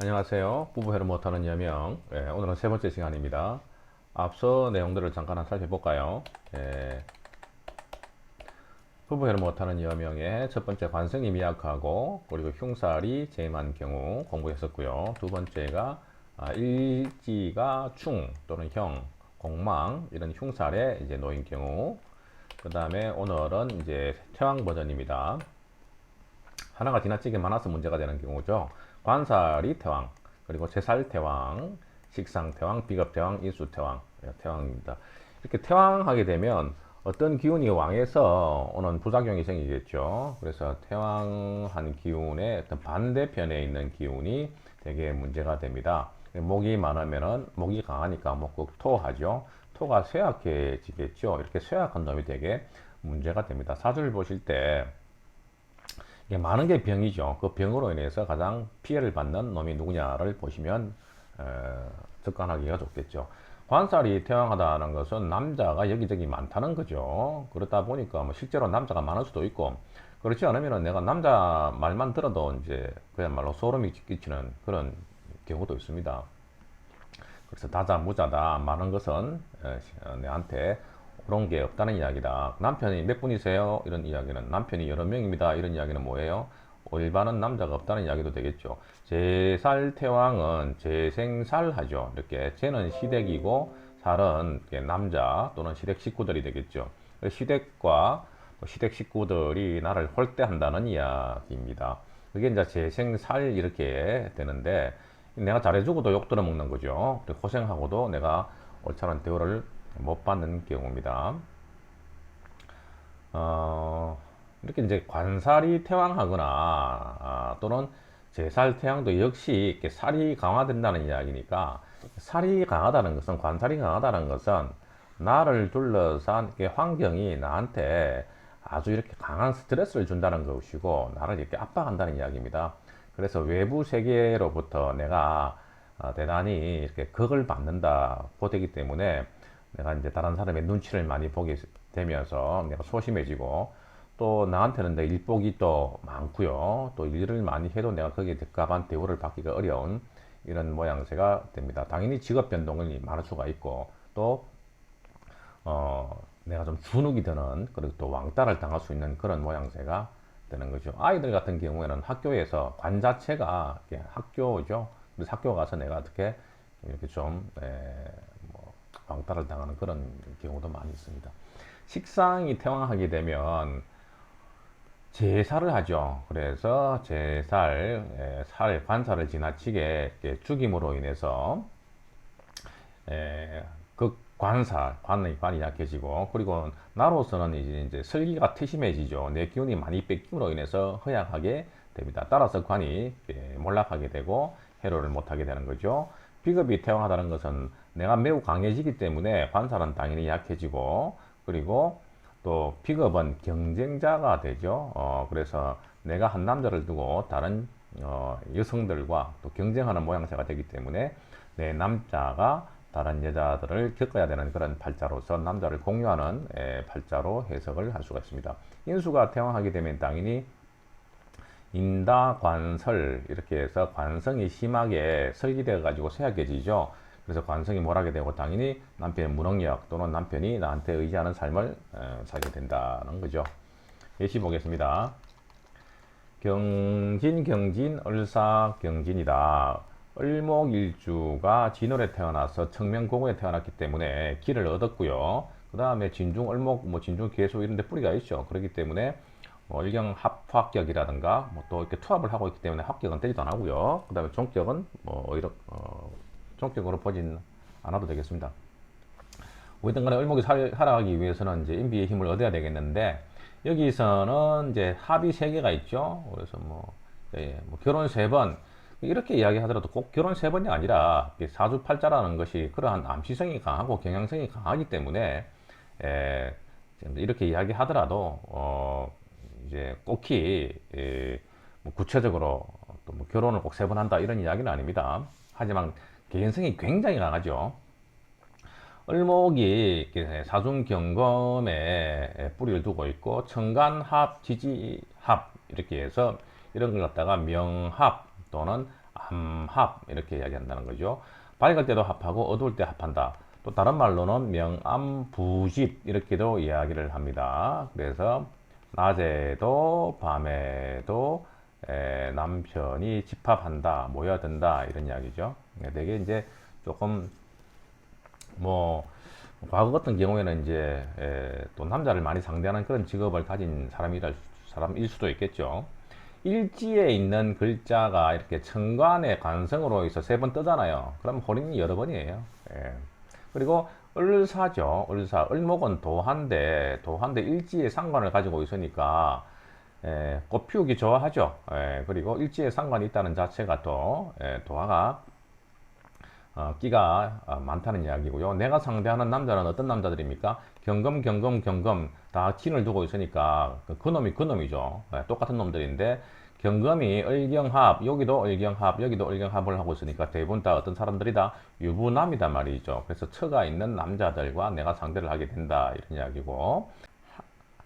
안녕하세요. 부부회를 못하는 여명. 예, 오늘은 세 번째 시간입니다. 앞서 내용들을 잠깐 살펴볼까요? 예, 부부회를 못하는 여명의 첫 번째 관성이 미약하고 그리고 흉살이 재임한 경우 공부했었고요. 두 번째가 아, 일지가 충 또는 형, 공망 이런 흉살에 이제 놓인 경우. 그 다음에 오늘은 이제 태왕 버전입니다. 하나가 지나치게 많아서 문제가 되는 경우죠. 관살이 태왕, 그리고 제살 태왕, 식상 태왕, 비겁 태왕, 인수 태왕, 예, 태왕입니다. 이렇게 태왕하게 되면 어떤 기운이 왕에서 오는 부작용이 생기겠죠. 그래서 태왕한 기운의 어떤 반대편에 있는 기운이 되게 문제가 됩니다. 목이 많으면은 목이 강하니까 목극 토하죠. 토가 쇠약해지겠죠. 이렇게 쇠약한 놈이 되게 문제가 됩니다. 사주를 보실 때 많은 게 병이죠. 그 병으로 인해서 가장 피해를 받는 놈이 누구냐를 보시면 어, 접근하기가 좋겠죠. 관살이 태왕하다는 것은 남자가 여기저기 많다는 거죠. 그렇다 보니까 뭐 실제로 남자가 많을 수도 있고 그렇지 않으면 내가 남자 말만 들어도 이제 그야말로 소름이 끼치는 그런 경우도 있습니다. 그래서 다자 무자다 많은 것은 어, 내한테 그런 게 없다는 이야기다. 남편이 몇 분이세요? 이런 이야기는 남편이 여러 명입니다. 이런 이야기는 뭐예요? 일반은 남자가 없다는 이야기도 되겠죠. 제살 태왕은 제생살하죠. 이렇게 제는 시댁이고 살은 남자 또는 시댁 식구들이 되겠죠. 시댁과 시댁 식구들이 나를 홀대한다는 이야기입니다. 그게 이제 제생살 이렇게 되는데 내가 잘해주고도 욕 들어먹는 거죠. 고생하고도 내가 옳지 대우를 못 받는 경우입니다. 어, 이렇게 이제 관살이 태왕하거나 아, 또는 제살 태양도 역시 이렇게 살이 강화된다는 이야기니까 살이 강하다는 것은 관살이 강하다는 것은 나를 둘러싼 환경이 나한테 아주 이렇게 강한 스트레스를 준다는 것이고 나를 이렇게 압박한다는 이야기입니다. 그래서 외부 세계로부터 내가 어, 대단히 이렇게 극을 받는다 보되기 때문에 내가 이제 다른 사람의 눈치를 많이 보게 되면서 내가 소심해지고 또 나한테는 내 일복이 또 많고요. 또 일을 많이 해도 내가 거기에 대가한 대우를 받기가 어려운 이런 모양새가 됩니다. 당연히 직업 변동이 많을 수가 있고 또 어, 내가 좀 주눅이 드는 그리고 또 왕따를 당할 수 있는 그런 모양새가 되는 거죠. 아이들 같은 경우에는 학교에서 관 자체가 학교죠. 그래서 학교 가서 내가 어떻게 이렇게 좀 에, 뭐 왕따를 당하는 그런 경우도 많이 있습니다. 식상이 태왕하게 되면 제살을 하죠. 그래서 제살, 에, 살, 관살을 지나치게 죽임으로 인해서 에, 그 관살, 관의 관이 약해지고 그리고 나로서는 이제, 설기가 퇴심해지죠. 내 기운이 많이 뺏김으로 인해서 허약하게 됩니다. 따라서 관이 몰락하게 되고 해로를 못하게 되는 거죠. 비겁이 태왕하다는 것은 내가 매우 강해지기 때문에 관살은 당연히 약해지고 그리고 또 픽업은 경쟁자가 되죠. 어, 그래서 내가 한 남자를 두고 다른 어, 여성들과 또 경쟁하는 모양새가 되기 때문에 내 남자가 다른 여자들을 겪어야 되는 그런 팔자로서 남자를 공유하는 에, 팔자로 해석을 할 수가 있습니다. 인수가 태왕하게 되면 당연히 인다 관설 이렇게 해서 관성이 심하게 설기되어 가지고 쇠약해지죠. 그래서 관성이 몰하게 되고 당연히 남편의 무능력 또는 남편이 나한테 의지하는 삶을 살게 된다는 거죠. 예시 보겠습니다. 경진 경진 을사 경진이다. 을목일주가 진월에 태어나서 청명고구에 태어났기 때문에 기를 얻었고요. 그 다음에 진중 을목 뭐 진중 계속 이런 데 뿌리가 있죠. 그렇기 때문에 뭐 일경 합합격이라든가 뭐 또 이렇게 투합을 하고 있기 때문에 합격은 되지도 안 하고요. 그 다음에 종격은 뭐 오히려 어, 종격으로 보진 않아도 되겠습니다. 어쨌든 간에 을목이 살 아가기 위해서는 이제 인비의 힘을 얻어야 되겠는데 여기서는 이제 합이 세 개가 있죠. 그래서 뭐, 예, 뭐 결혼 세 번 이렇게 이야기하더라도 꼭 결혼 세 번이 아니라 사주팔자라는 것이 그러한 암시성이 강하고 경향성이 강하기 때문에 예, 이렇게 이야기하더라도 어, 이제 꼭히 예, 뭐 구체적으로 또 뭐 결혼을 꼭 세 번 한다 이런 이야기는 아닙니다. 하지만 개인성이 굉장히 강하죠. 을목이 사중 경검에 뿌리를 두고 있고 청간합, 지지합 이렇게 해서 이런 걸 갖다가 명합 또는 암합 이렇게 이야기한다는 거죠. 밝을 때도 합하고 어두울 때 합한다. 또 다른 말로는 명암부집 이렇게도 이야기를 합니다. 그래서 낮에도 밤에도 에, 남편이 집합한다, 모여든다 이런 이야기죠. 네, 되게 이제 조금 뭐 과거 같은 경우에는 이제 에, 또 남자를 많이 상대하는 그런 직업을 가진 사람이랄 사람일 수도 있겠죠. 일지에 있는 글자가 이렇게 천간의 관성으로 해서 세 번 뜨잖아요. 그럼 혼인이 여러 번이에요. 예. 그리고 을사죠. 을사. 을목은 도한데, 도한데 일지의 상관을 가지고 있으니까, 예, 꽃 피우기 좋아하죠. 예, 그리고 일지에 상관이 있다는 자체가 또, 예, 도화가, 어, 끼가 어, 많다는 이야기고요. 내가 상대하는 남자는 어떤 남자들입니까? 경금, 경금, 경금 다 진을 두고 있으니까 그, 그 놈이 그 놈이죠. 예, 똑같은 놈들인데 경금이 을경합, 여기도 을경합, 여기도 을경합을 하고 있으니까 대부분 다 어떤 사람들이다 유부남이다 말이죠. 그래서 처가 있는 남자들과 내가 상대를 하게 된다 이런 이야기고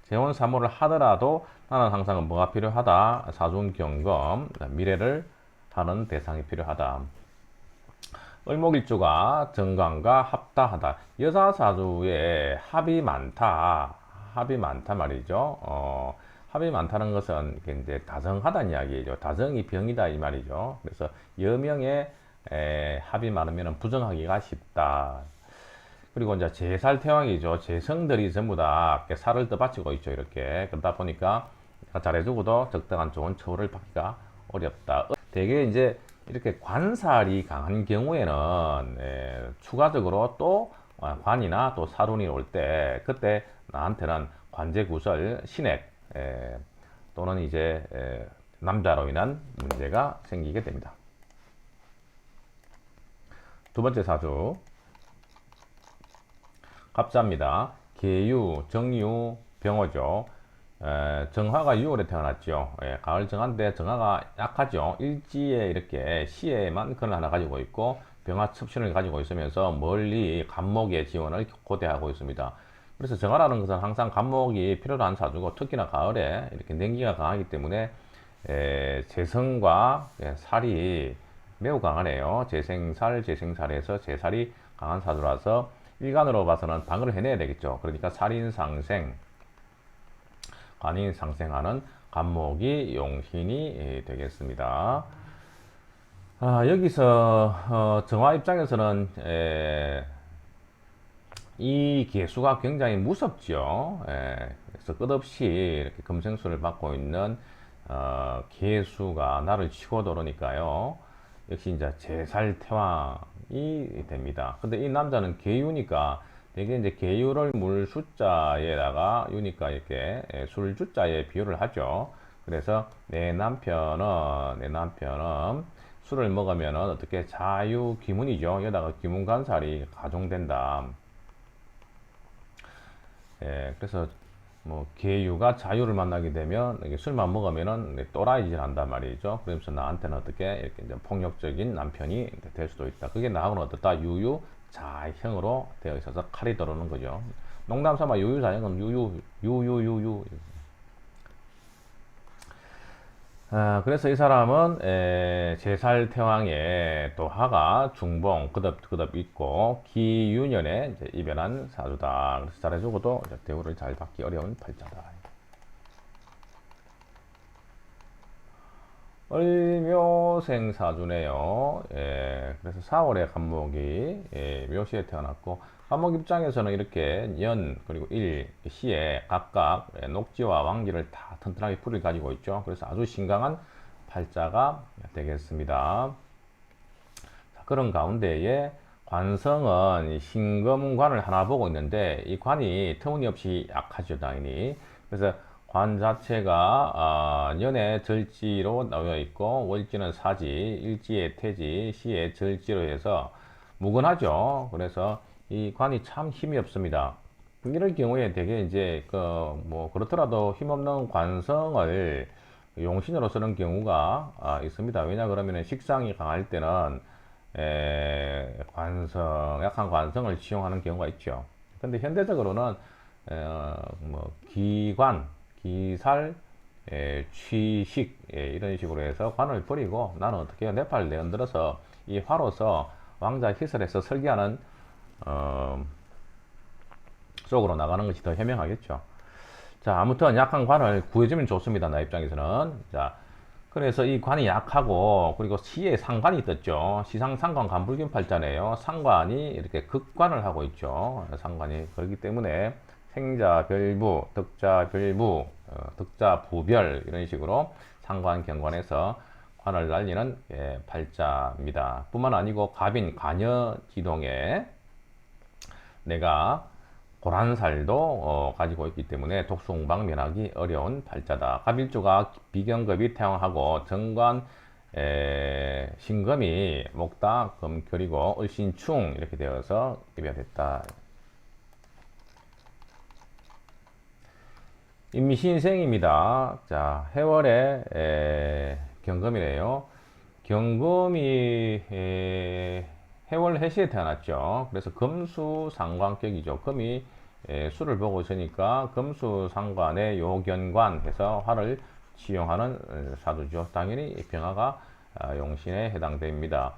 재혼 사모를 하더라도 나는 항상 뭐가 필요하다 사준 경금 미래를 하는 대상이 필요하다. 을목일주가 정관과 합다하다. 여자 사주에 합이 많다. 합이 많다 말이죠. 어, 합이 많다는 것은 이제 다정하다는 이야기죠. 다정이 병이다 이 말이죠. 그래서 여명의 에, 합이 많으면 부정하기가 쉽다. 그리고 이제 제살 태왕이죠. 제성들이 전부 다 살을 떠받치고 있죠. 이렇게 그러다 보니까 잘해주고도 적당한 좋은 처우를 받기가 어렵다. 되게 이제 이렇게 관살이 강한 경우에는 에, 추가적으로 또 어, 관이나 또 사론이 올 때 그때 나한테는 관제구설, 신액 에, 또는 이제 에, 남자로 인한 문제가 생기게 됩니다. 두 번째 사주 갑자입니다. 계유, 정유, 병호죠. 에, 정화가 6월에 태어났죠. 예, 가을 정화인데 정화가 약하죠. 일지에 이렇게 시에만 그걸 하나 가지고 있고 병화 첩신을 가지고 있으면서 멀리 간목의 지원을 고대하고 있습니다. 그래서 정화라는 것은 항상 간목이 필요로 한 사주고 특히나 가을에 이렇게 냉기가 강하기 때문에 에, 재성과 예, 살이 매우 강하네요. 재생살, 재생살에서 재살이 강한 사주라서 일간으로 봐서는 방을 해내야 되겠죠. 그러니까 살인상생, 관인 상생하는 간목이 용신이 되겠습니다. 아, 여기서 어, 정화 입장에서는 에, 이 개수가 굉장히 무섭죠. 에, 그래서 끝없이 이렇게 금생수를 받고 있는 어, 개수가 나를 치고 도르니까요. 역시 이제 제살 태왕이 됩니다. 근데 이 남자는 개유니까 되게 이제 개유를 물 숫자에다가 유니까 이렇게 예, 술 주자에 비유를 하죠. 그래서 내 남편은 내 남편은 술을 먹으면 어떻게 자유 기문이죠. 여기다가 기문 간살이 가중된다. 예, 그래서 뭐 개유가 자유를 만나게 되면 이게 술만 먹으면은 또라이질 한단 말이죠. 그러면서 나한테는 어떻게 이렇게 이제 폭력적인 남편이 될 수도 있다. 그게 나하고는 어떻다? 유유 자형으로 되어 있어서 칼이 들어오는 거죠. 농담 삼아 유유 자형은 유유 유유유유. 아, 그래서 이 사람은 에, 제살 태왕의 도하가 중봉 그덕그덕 있고 기유년에 이제 이변한 사주다. 그래서 잘해주고도 대우를 잘 받기 어려운 팔자다. 을묘생 사주네요. 예, 그래서 4월에 간목이 예, 묘시에 태어났고 간목 입장에서는 이렇게 연 그리고 일 시에 각각 예, 녹지와 왕기를 다 튼튼하게 풀을 가지고 있죠. 그래서 아주 신강한 팔자가 되겠습니다. 자, 그런 가운데에 관성은 신금관을 하나 보고 있는데 이 관이 터무니없이 약하죠, 당연히. 그래서 관 자체가 아, 연의 절지로 나와 있고 월지는 사지, 일지의 태지, 시의 절지로 해서 무근하죠. 그래서 이 관이 참 힘이 없습니다. 이럴 경우에 되게 이제 그 뭐 그렇더라도 힘없는 관성을 용신으로 쓰는 경우가 아, 있습니다. 왜냐 그러면 식상이 강할 때는 에, 관성, 약한 관성을 지용하는 경우가 있죠. 근데 현대적으로는 에, 뭐 기관 기살, 에, 취식 예, 이런 식으로 해서 관을 버리고 나는 어떻게 해요? 네팔 내언들어서 이 화로서 왕자 희설에서 설계하는 어, 쪽으로 나가는 것이 더 현명하겠죠. 자, 아무튼 약한 관을 구해주면 좋습니다. 나 입장에서는. 자, 그래서 이 관이 약하고 그리고 시에 상관이 떴죠. 시상 상관 간불균 팔자네요. 상관이 이렇게 극관을 하고 있죠. 상관이 그렇기 때문에 생자 별부, 덕자 별부, 어, 덕자 부별 이런 식으로 상관 경관에서 관을 날리는 예, 팔자입니다. 뿐만 아니고 갑인 관여 지동에 내가 고란살도 어, 가지고 있기 때문에 독수공방 면하기 어려운 팔자다. 갑일주가 비경급이 태왕하고 정관 에, 신금이 목다 금결이고 을신충 이렇게 되어서 개별했다. 임신생입니다. 자, 해월에 에, 경금이래요. 경금이 에, 해월 해시에 태어났죠. 그래서 금수 상관격이죠. 금이 에, 수를 보고 있으니까 금수 상관의 요견관 해서 화를 지용하는 어, 사두죠. 당연히 병화가 아, 용신에 해당됩니다.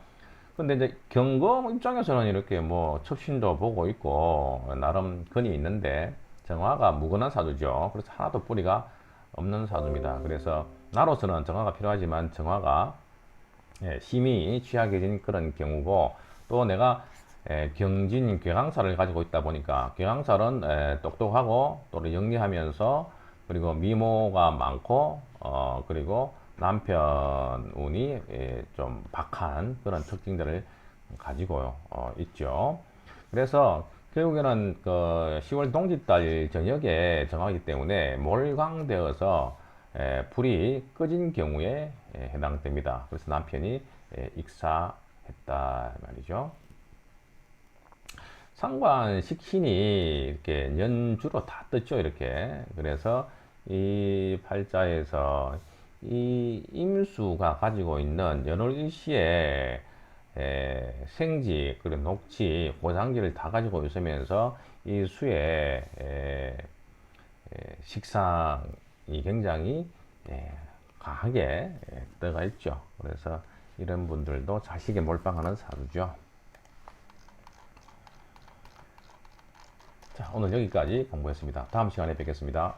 근데 이제 경금 입장에서는 이렇게 뭐 첩신도 보고 있고 나름 근이 있는데 정화가 무근한 사두죠. 그래서 하나도 뿌리가 없는 사두입니다. 그래서 나로서는 정화가 필요하지만 정화가 예, 힘이 취약해진 그런 경우고 또 내가 에, 경진 괴강사를 가지고 있다 보니까 괴강살은 에, 똑똑하고 또 영리하면서 그리고 미모가 많고 어 그리고 남편 운이 에, 좀 박한 그런 특징들을 가지고 어, 있죠. 그래서 결국에는 그 10월 동짓달 저녁에 정하기 때문에 몰광되어서 에, 불이 꺼진 경우에 에, 해당됩니다. 그래서 남편이 에, 익사 했다 말이죠. 상관 식신이 이렇게 연주로 다 떴죠 이렇게 그래서 이 팔자에서 이 임수가 가지고 있는 연월일시에 에, 생지 그리고 녹지 고상지를 다 가지고 있으면서 이 에, 식상이 굉장히 에, 강하게 에, 떠가 있죠 그래서 이런 분들도 자식에 몰빵하는 사주죠. 자, 오늘 여기까지 공부했습니다. 다음 시간에 뵙겠습니다.